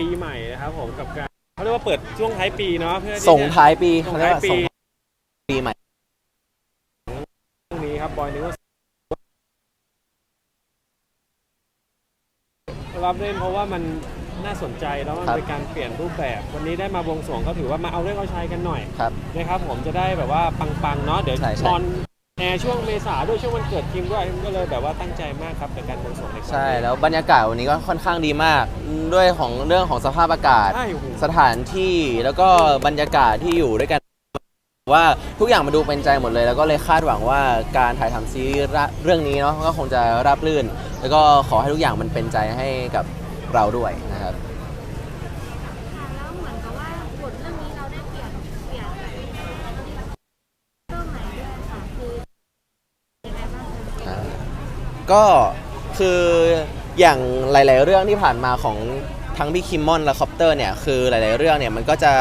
ปีใหม่นะครับผมกับการเขาเรียกว่าเปิดช่วงท้ายปีเนาะเพื่อที่จะ ส่งท้ายปีส่งเขาเรียท้ากยว่าปีส่งปีใหม่เรื่องนี้ครับบอยนึกว่ารับเล่นเพราะว่ามันน่าสนใจแล้วมันเป็นการเปลี่ยนรูปแบบ วันนี้ได้มาบวงสรวงก็ถือว่ามาเอาเรื่องเอาใช้กันหน่อยครับ นะครับผมจะได้แบบว่าปังๆเนาะเดี๋ยวใช่ใช่ ตอน แอร์ช่วงเมษาด้วยช่วงวันเกิดคิมด้วยคิมก็เลยแบบว่าตั้งใจมากครับกับการบวงสรวงในครั้งใช่นี้แล้วบรรยากาศวันนี้ก็ค่อนข้างดีมากด้วยของเรื่องของสภาพอากาศ ใช่โอ้โห สถานที่แล้วก็บรรยากาศที่อยู่ด้วยกัน ว่าทุกอย่างมาดูเป็นใจหมดเลย แล้วก็เลยคาดหวังว่าการถ่ายทำซีรีส์ระเรื่องนี้เนาะก็คงจะราบรื่น แล้วก็ขอให้ทุกอย่างมันเป็นใจให้กับเราด้วยนะครับ ค่ะแล้วเหมือนกับว่าบทเรื่องนี้เราได้เปลี่ยนเปลี่ยนเรื่องไหนด้วยค่ะคือยังไงบ้างคะ อ่า ก็คืออย่างหลาย ๆ เรื่องที่ผ่านมาของทั้งพี่คิมมอนและคอปเตอร์เนี่ยคือหลาย ๆ เรื่องเนี่ยมันก็จะ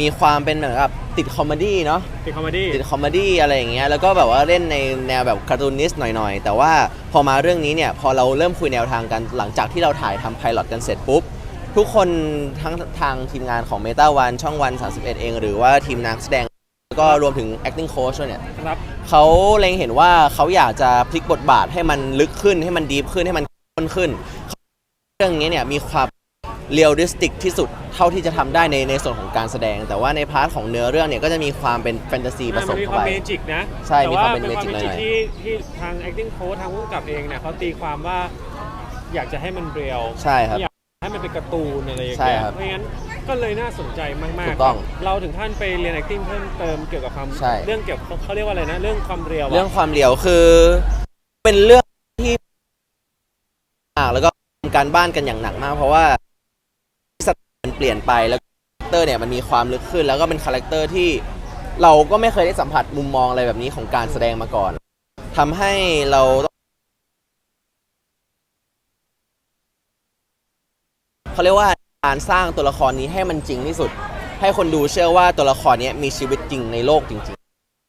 มีความเป็นเหมือนกับติดคอมเมดี้เนาะเป็นคอมเมดี้ ติดคอมเมดี้อะไรอย่างเงี้ยแล้วก็แบบว่าเล่นในแนวแบบการ์ตูนิสต์หน่อยๆ แต่ว่าพอมาเรื่องนี้เนี่ยพอเราเริ่มคุยแนวทางกันหลังจากที่เราถ่ายทำไพลอตกันเสร็จปุ๊บ ทุกคนทั้งทางทีมงานของ Meta One ช่องวัน 31 เอง หรือว่าทีมนักแสดงแล้ว ก็รวมถึง acting coach ด้วยเนี่ยครับ เขาเล็งเห็นว่าเขาอยากจะพลิกบทบาทให้มันลึกขึ้นให้มันดีขึ้นให้มันข้นขึ้น เรื่องนี้เนี่ยมีความเรียลลิสติกที่สุดเท่าที่จะทำได้ในในส่วนของการแสดง แต่ว่าในพาร์ทของเนื้อเรื่องเนี่ยก็จะมีความเป็นแฟนตาซีผสมัมนมีคเข้าวามไปเมจิกนะใช่แต่มีความเป็นเป็นความ magic เมจิกหน่อยๆ ที่ที่ทาง acting coach ทางผู้กำกับเองเนี่ยเขาตีความว่าอยากจะให้มันเรียวใช่ครับ อยากให้มันเป็นการ์ตูนอะไรอย่างใช่เงี้ยครับ เพราะงั้น ก็เลยน่าสนใจมากๆถูกต้องครับเราถึงขั้นไปเรียน acting เพิ่มเติมเกี่ยวกับความใช่ เรื่องเกี่ยวกับเขาเรียกว่าอะไรนะ เรื่องความเรียวะเรื่องความเรียวคือ เป็นเรื่องที่อ่าแล้วก็ทำการบ้านกันอย่างหนักมาก เพราะว่าสถานมันเปลี่ยนไปแล้วคาแรคเตอร์เนี่ยมันมีความลึกขึ้น แล้วก็เป็นคาแรคเตอร์ที่เราก็ไม่เคยได้สัมผัสมุมมองอะไรแบบนี้ของการแสดงมาก่อนทำให้เราต้องเขาเรียกว่า การสร้างตัวละครนี้ให้มันจริงที่สุด ให้คนดูเชื่อว่าตัวละครนี้มีชีวิตจริงในโลกจริง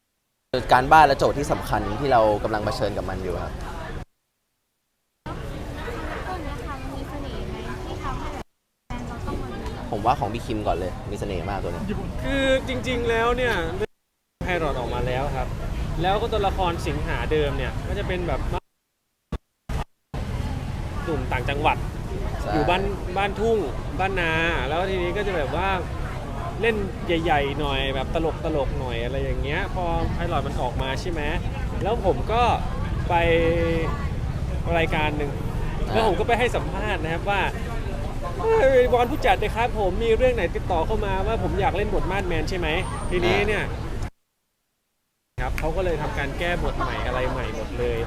ๆ การบ้านและโจทย์ที่สำคัญที่เรากำลังเผชิญกับมันอยู่ครับ ต้นเนี้ยค่ะมันมีเสน่ห์ไหมที่ทำให้แบบแฟนเราต้องมาดู ผมว่าของพี่คิมก่อนเลย มีเสน่ห์มากตัวนี้ คือจริงๆแล้วเนี่ยไพรอตออกมาแล้วครับ แล้วก็ตัวละครสิงหาเดิมเนี่ยก็จะเป็นแบบ หนุ่มต่างจังหวัดอยู่บ้านบ้านทุ่งบ้านนา แล้วทีนี้ก็จะแบบว่าเล่นใหญ่ๆหน่อยแบบตลกตลกๆหน่อยอะไรอย่างเงี้ย พอไพลอตมันออกมาใช่ไหมแล้วผมก็ไปรายการหนึ่งแล้วผมก็ไปให้สัมภาษณ์นะครับว่าเอ้ยวอนผู้จัดนะครับผมมีเรื่องไหนติดต่อเข้ามาว่าผมอยากเล่นบทมาดแมนใช่ไหมทีนี้เนี่ยครับเขาก็เลยทำการแก้บทใหม่อะไรใหม่หมดเลย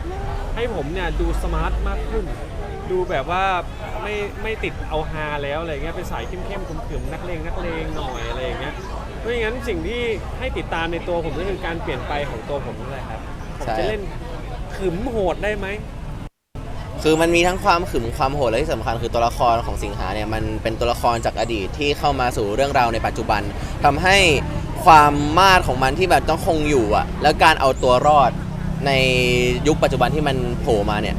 ให้ผมเนี่ยดูสมาร์ทมากขึ้น ดูแบบว่าไม่ไม่ติดเอาฮาแล้วอะไรเงี้ยเป็นสายเข้มๆขึมๆนักเลงนักเลงหน่อยอะไรอย่างเงี้ยเพราะงั้นสิ่งที่ให้ติดตามในตัวผมก็คือการเปลี่ยนไปของตัวผมนี่แหละครับผมจะเล่นขึมโหดได้ไหมคือมันมีทั้งความขึมความโหดและที่สำคัญคือตัวละครของสิงหาเนี่ยมันเป็นตัวละครจากอดีตที่เข้ามาสู่เรื่องราวในปัจจุบันทำให้ความมาดของมันที่แบบต้องคงอยู่อะแล้วการเอาตัวรอดในยุคปัจจุบันที่มันโผล่มาเนี่ย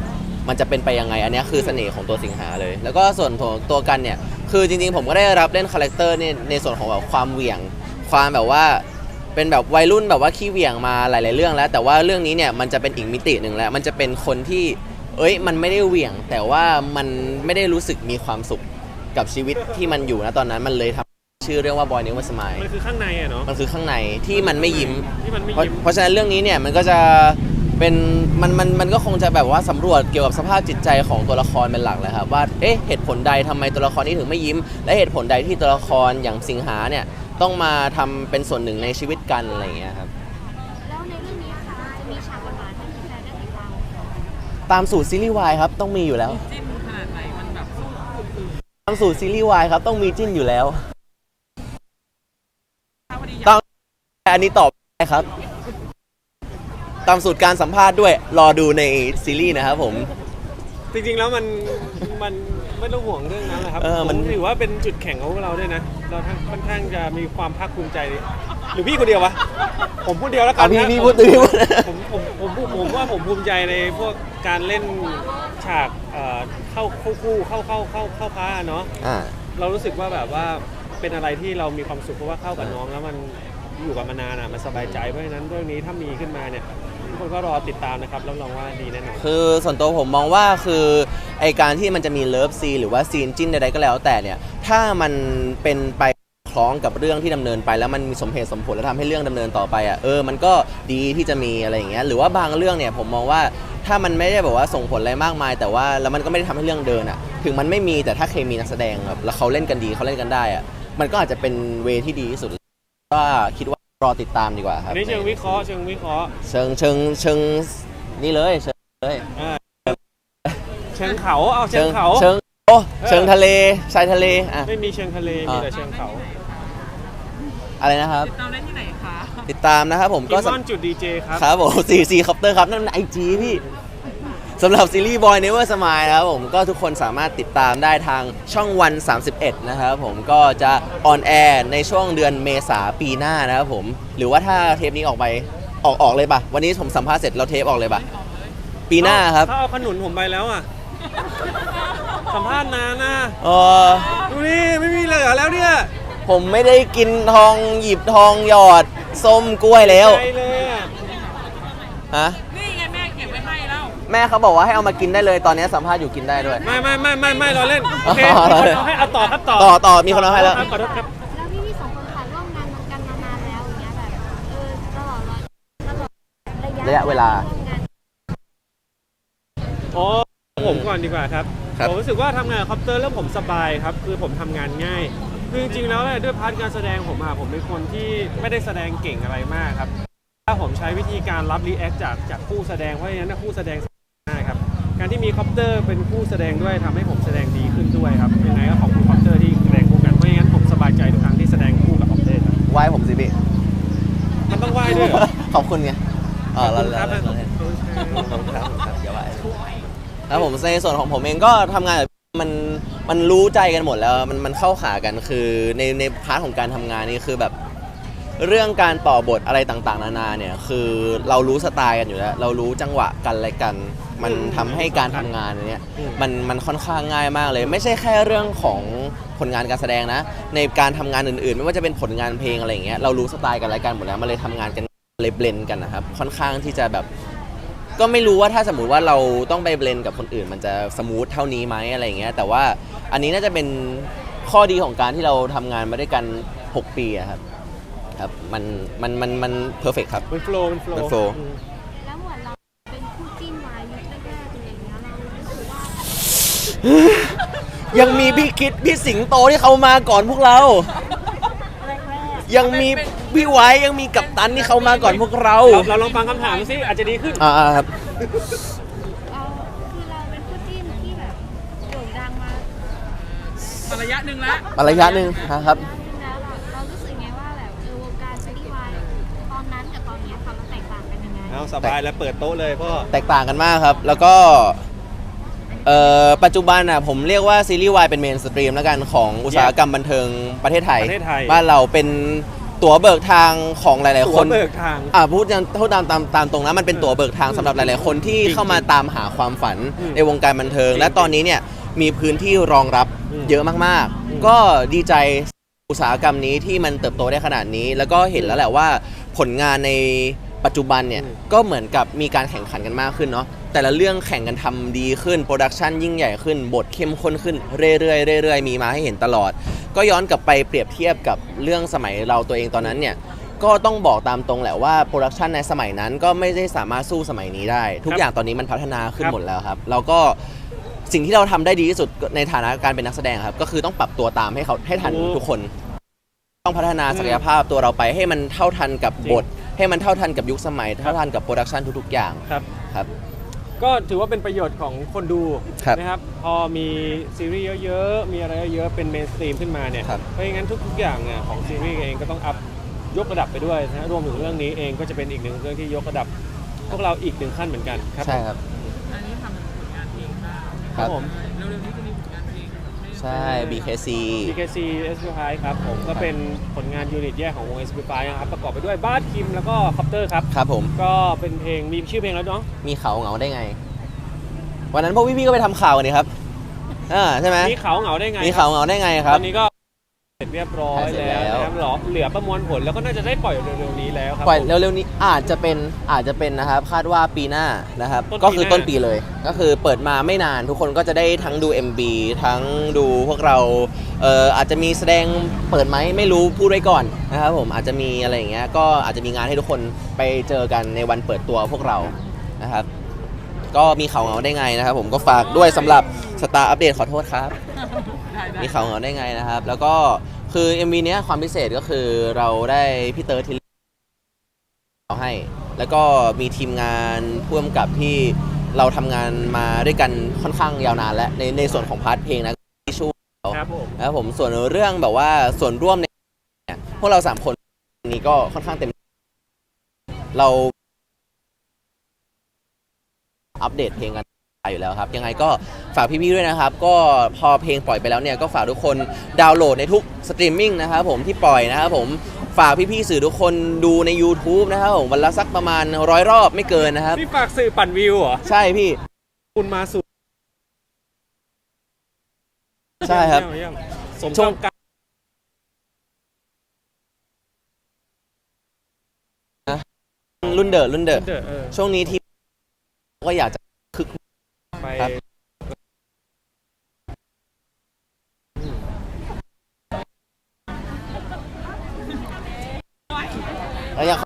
มันจะเป็นไปยังไง อันเนี้ยคือเสน่ห์ของตัวสิงหาเลย แล้วก็ส่วนของตัวกันเนี่ย คือจริงๆ ผมก็ได้รับเล่นคาแรคเตอร์ในในส่วนของแบบความเหวี่ยง ความแบบว่าเป็นแบบวัยรุ่นแบบว่าขี้เหวี่ยงมาหลาย ๆ เรื่องแล้ว แต่ว่าเรื่องนี้เนี่ยมันจะเป็นอีกมิติหนึ่งแล้ว มันจะเป็นคนที่ เอ้ย มันไม่ได้เหวี่ยง แต่ว่ามันไม่ได้รู้สึกมีความสุขกับชีวิตที่มันอยู่นะตอนนั้น มันเลยทำชื่อเรื่องว่า Boy Never Smile มันคือข้างในอะเนาะ มันคือข้างในที่มันไม่ยิ้ม ที่มันไม่เพราะยิ้ม เพราะฉะนั้นเรื่องนี้เนี่ยมันก็จะ เป็นมันมันมันก็คงจะแบบว่าสำรวจเกี่ยวกับสภาพจิตใจของตัวละครเป็นหลักเลยครับว่าเอ๊ะเหตุผลใดทำไมตัวละครนี้ถึงไม่ยิ้ม และเหตุผลใดที่ตัวละครอย่างสิงหาเนี่ยต้องมาทำเป็นส่วนหนึ่งในชีวิตกันอะไรอย่างเงี้ยครับแล้วในเรื่องนี้ค่ะจะมีฉากหวานๆให้แฟนได้ติดตามตามสูตรซีรีส์วายครับต้องมีอยู่แล้วจิ้นขนาดไหนมันแบบสู้คนอื่นตามสูตรซีรีส์วายครับต้องมีจิ้นอยู่แล้วถ้าพอดีตามอันนี้ตอบได้ครับ ตามสูตรการสัมภาษณ์ด้วย รอดูในซีรีส์นะครับผม จริงๆแล้วมันมันไม่ต้องห่วงเรื่องนั้นแหละครับเออมันผมถือว่าเป็นจุดแข็งของพวกเราด้วยนะ เราทั้งค่อนข้างจะมีความภาคภูมิใจ หรือพี่คนเดียววะ ผมพูดเดียวแล้วกัอะนพี่นะพี่พูดพี่พูด ผมผมผมผมผมว่าผมภูมิใจในพวกการเล่นฉากเอ่อเข้าเข้าคู่เข้าเข้าเข้าเข้าพาเนาะ อ่า เรารู้สึกว่าแบบว่าเป็นอะไรที่เรามีความสุขเพราะว่าเข้ากับน้องแล้วมันอยู่กับมานานอะมันสบายใจเพราะฉะนั้นเรื่องนี้ถ้ามีขึ้นมาเนี่ย ทุกคนก็รอติดตามนะครับรับรองว่าดีแน่นอน คือส่วนตัวผมมองว่าคือไอการที่มันจะมีเลิฟซีนหรือว่าซีนจิ้นใดๆก็แล้วแต่เนี่ย ถ้ามันเป็นไปคล้องกับเรื่องที่ดำเนินไป แล้วมันมีสมเหตุสมผลแล้วทำให้เรื่องดำเนินต่อไปอะเออมันก็ดีที่จะมีอะไรอย่างเงี้ยหรือว่าบางเรื่องเนี่ยผมมองว่าถ้ามันไม่ได้แบบว่าส่งผลอะไรมากมาย แต่ว่าแล้วมันก็ไม่ได้ทำให้เรื่องเดินอะถึงมันไม่มีแต่ถ้าเคมีนักแสดงแบบแล้วเขาเล่นกันดีเขาเล่นกันได้อะมันก็อาจจะเป็นเวที่ดีที่สุดก็คิดว่า รอติดตามดีกว่าครัอับนนี้เชิงวิเคราะห์เชิงวิเคราะห์เชิงเชิงเชิงนี่เลยเชิงเลย อ่าเชิงเขาเอาเชิงเขา เชิงโอ้เชิงทะเลชายทะเลอะ ไม่มีเชิงทะเลมีแต่เชิงเขาอะไรนะครับ ติดตามได้ที่ไหนคะ ติดตามนะครับผมกิก็มอนจุดดีเจครับ ครับผมซีซีคอปเตอร์ครับนั่นไอจีพี่ สำหรับซีรีส์ Boy Never Smile นะครับผมก็ทุกคนสามารถติดตามได้ทางช่องวัน 31 นะครับผมก็จะออนแอร์ในช่วงเดือนเมษาปีหน้านะครับผม หรือว่าถ้าเทปนี้ออกไปออกออกเลยปะวันนี้ผมสัมภาษณ์เสร็จแล้วเทปออกเลยปะปีหน้าครับถ้าเอาขนุนผมไปแล้วอะ สัมภาษณ์นานนะเออดูนี่ไม่มีเหลือแล้วเนี่ยผมไม่ได้กินทองหยิบทองหยอด ส้มกล้วยแล้วใจเลยอะฮะ นี่ไงแม่เก็บไว้ให้ แม่เขาบอกว่าให้เอามากินได้เลยตอนนี้สัมภาษณ์อยู่กินได้ด้วย ไม่ไม่ไม่ไม่ไม่เราเล่นโอเคอ๋อมีคนเอาให้เอาต่อครับต่อต่อต่อมีคนเอาให้แล้วขอโทษครับ แล้วพี่พี่สองคนค่ะร่วมงานกันมานานแล้วอย่างเงี้ยแบบเออตลอดระตลอดระยะเวลา ร่วมงน อ๋อผมก่อนดีกว่าครับ ครับ ผมรู้สึกว่าทำงานกับคอปเตอร์แล้วผมสบายครับ คือผมทำงานง่าย คือจริงๆแล้วเนี่ยด้วยพาร์ทการแสดงผมอะผมเป็นคนที่ไม่ได้แสดงเก่งอะไรมากครับ ถ้าผมใช้วิธีการรับรีแอคจากจากผู้แสดงเพราะฉะนั้นนะผู้แสดง การที่มีคอปเตอร์เป็นผู้แสดงด้วยทำให้ผมแสดงดีขึ้นด้วยครับยังไงก็ขอบคุณคอปเตอร์ที่แสดงคู่กันเพราะงั้นผมสบายใจทุกครั้งที่แสดงคู่กับคอปเตอร์ครับไหว้ผมสิพี่มันต้องไหว้ด้วยเหรอขอบคุณไงเออขเราอบคุณครับเราเราขอบคุณครับขอบคุณครับขอบคุณครับอย่าไหว้แล้วผมในส่วนของผมเองก็ทำงานแบบมันมันรู้ใจกันหมดแล้วมันมันเข้าขากันคือในในพาร์ทของการทำงานนี่คือแบบ เรื่องการต่อบทอะไรต่างๆ นานาเนี่ยคือเรารู้สไตล์กันอยู่แล้ว เรารู้จังหวะกันอะไรกัน มันทำให้การทำงานอันเนี้ยอืมมันมันค่อนข้างง่ายมากเลย ไม่ใช่แค่เรื่องของผลงานการแสดงนะ ในการทำงานอื่นๆ ไม่ว่าจะเป็นผลงานเพลงอะไรอย่างเงี้ยเรารู้สไตล์กันอะไรกันหมดแล้วมันเลยทำงานกันเลยเบลนกันนะครับค่อนข้างที่จะแบบ ก็ไม่รู้ว่าถ้าสมมุติว่าเราต้องไปเบลนกับคนอื่น มันจะสมูทเท่านี้ไหมอะไรอย่างเงี้ยแต่ว่าอันนี้น่าจะเป็นข้อดีของการที่เราทำงานมาด้วยกัน 6 ปีอะครับ ครับมันมันมันมันเพอร์เฟกครับ มันโฟล์มันโฟล์มัน flow อืมแล้วเหมือนเราเป็นคู่จิ้นวายยุคแรกๆอะไรอย่างเงี้ยเรารู้สึกว่ายังมีพี่คิดพี่สิงโตที่เขามาก่อนพวกเรา แรกยังมีพี่ไว้ยังมีกัปตันที่เขามาก่อนพวกเราเราเราลองฟังคำถามสิอาจจะดีขึ้น อ่าครับ ๆเราคือเราเป็นคู่จิ้นที่แบบโด่งดังมา มาระยะหนึ่งละมาระยะหนึ่งนะครับ สบายแล้วเปิดโต๊ะเลยพ่อ แตกต่างกันมากครับ แล้วก็เอ่อปัจจุบันอะผมเรียกว่าซีรีส์วายเป็นเมนสตรีมแล้วกันของอุตสาหกรรมบันเทิงประเทศไทย ประเทศไทย บ้านเราเป็นตั๋วเบิกทางของหลายๆ ตัคว น เบิกทาง อ่าพูดยังพูดตามตามตามตรงนะมันเป็นตั๋วเบิกทางสำหรับหลาย ๆ คนที่จริงเข้ามาตามหาความฝันอืมในวงการบันเทิงจริง และตอนนี้เนี่ยมีพื้นที่รองรับอืมเยอะมาก อืม ๆ ก็ดีใจอุตสาหกรรมนี้ที่มันเติบโตได้ขนาดนี้ แล้วก็เห็นแล้วแหละว่าผลงานใน ปัจจุบันเนี่ยอืมก็เหมือนกับมีการแข่งขันกันมากขึ้นเนาะแต่ละเรื่องแข่งกันทำดีขึ้นโปรดักชันยิ่งใหญ่ขึ้นบทเข้มข้นขึ้นเรื่อยๆเรื่อยๆมีมาให้เห็นตลอด ก็ย้อนกลับไปเปรียบเทียบกับเรื่องสมัยเราตัวเองตอนนั้นเนี่ยก็ต้องบอกตามตรงแหละว่าโปรดักชันในสมัยนั้นก็ไม่ได้สามารถสู้สมัยนี้ได้ ทุกครับอย่างตอนนี้มันพัฒนาขึ้นครับหมดแล้วครับแล้วก็สิ่งที่เราทำได้ดีที่สุดในฐานะการเป็นนักแสดงครับ ก็คือต้องปรับตัวตามให้เขาให้ทันทุกคน ต้องพัฒนาศักยภาพตัวเราไปให้มันเท่าทันกับบท ให้มันเท่าทันกับยุคสมัย เท่าทันกับโปรดักชันทุกๆอย่างครับ ครับ ก็ถือว่าเป็นประโยชน์ของคนดูครับ นะครับ พอมีซีรีส์เยอะๆ มีอะไรเยอะๆ เป็นเมนสตรีมขึ้นมาเนี่ย ครับ เพราะงั้นทุกๆอย่างเนี่ยของซีรีส์เองก็ต้องอัพยกระดับไปด้วยนะรวมถึงเรื่องนี้เองก็จะเป็นอีกหนึ่งเรื่องที่ยกระดับ พวกเราอีกหนึ่งขั้นเหมือนกันครับใช่ครับ อันนี้ทำผลงานเพลงบ้างครับผมเร็วๆนี้จะมีผลงานเพลง ให้ใช่ BKC BKC s p i ครับผมก็เป็นผลงานยูนิตแยกของวง s p i นะครับประกอบไปด้วยบาสคิมแล้วก็คอปเตอร์ครับ ครับผม ก็เป็นเพลงมีชื่อเพลงแล้วเนาะมีเขาเหงาได้ไง วันนั้นพวกพี่ๆก็ไปทำข่าวกันนี่ครับอ่าใช่ไหมมีเขาเหงาได้ไงมีคเขารับเหงาได้ไงครับตอนนี้ก็ เสร็จเรียบร้อยเสร็จแล้วแล้วนะครับเหลือเหลือประมวลผลแล้วก็น่าจะได้ปล่อยเร็วๆนี้แล้วครัปล่อยผม เร็วๆนี้อาจจะเป็นอาจจะเป็นนะครับคาดว่าปีหน้านะครับ ต้นปีก็คือหน้าต้นปีเลย ก็คือเปิดมาไม่นานทุกคนก็จะได้ทั้งดู MB ทั้งดูพวกเราเอ่ออาจจะมีแสดงเปิดไหมไม่รู้พูดไว้ก่อนนะครับผมอาจจะมีอะไรอย่างเงี้ยก็อาจจะมีงานให้ทุกคนไปเจอกันในวันเปิดตัวพวกเรานะครับ ก็มีเขาเหงาได้ไงนะครับ ผมก็ฝากด้วยสำหรับสตาร์อัปเดตขอโทษครับได้ได้มีเขาเหงาได้ไงนะครับ แล้วก็คือ MV เนี้ยความพิเศษก็คือเราได้พี่เติร์ดที่เราให้ แล้วก็มีทีมงานพ่วมกับที่เราทำงานมาด้วยกันค่อนข้างยาวนานแล้วในในส่วนของพาร์ทเพลงนะที่ช่วยครับผมนะครับผมส่วนเรื่องแบบว่าส่วนร่วมในเนี่ยพวกเราสามคนนี้ก็ค่อนข้างเต็ม เรา อัปเดตเพลงกันอยู่แล้วครับ ยังไงก็ฝากพี่ๆด้วยนะครับ ก็พอเพลงปล่อยไปแล้วเนี่ย ก็ฝากทุกคนดาวน์โหลดในทุกสตรีมมิ่งนะครับผมที่ปล่อยนะครับผมฝากพี่ๆสื่อทุกคนดูใน YouTube นะครับผมวันละสักประมาณร้อยรอบไม่เกินนะครับนี่ฝากสื่อปั่นวิวเหรอ ใช่พี่ คุณมาสู่ใช่ครับ เยี่ยมเยี่ยมสมช่วงกับการรุ่นเดอะรุ่นเดอะเดอะเออ ช่วงนี้ที่ ก็อยากจะคึก ไปแล้วอยาก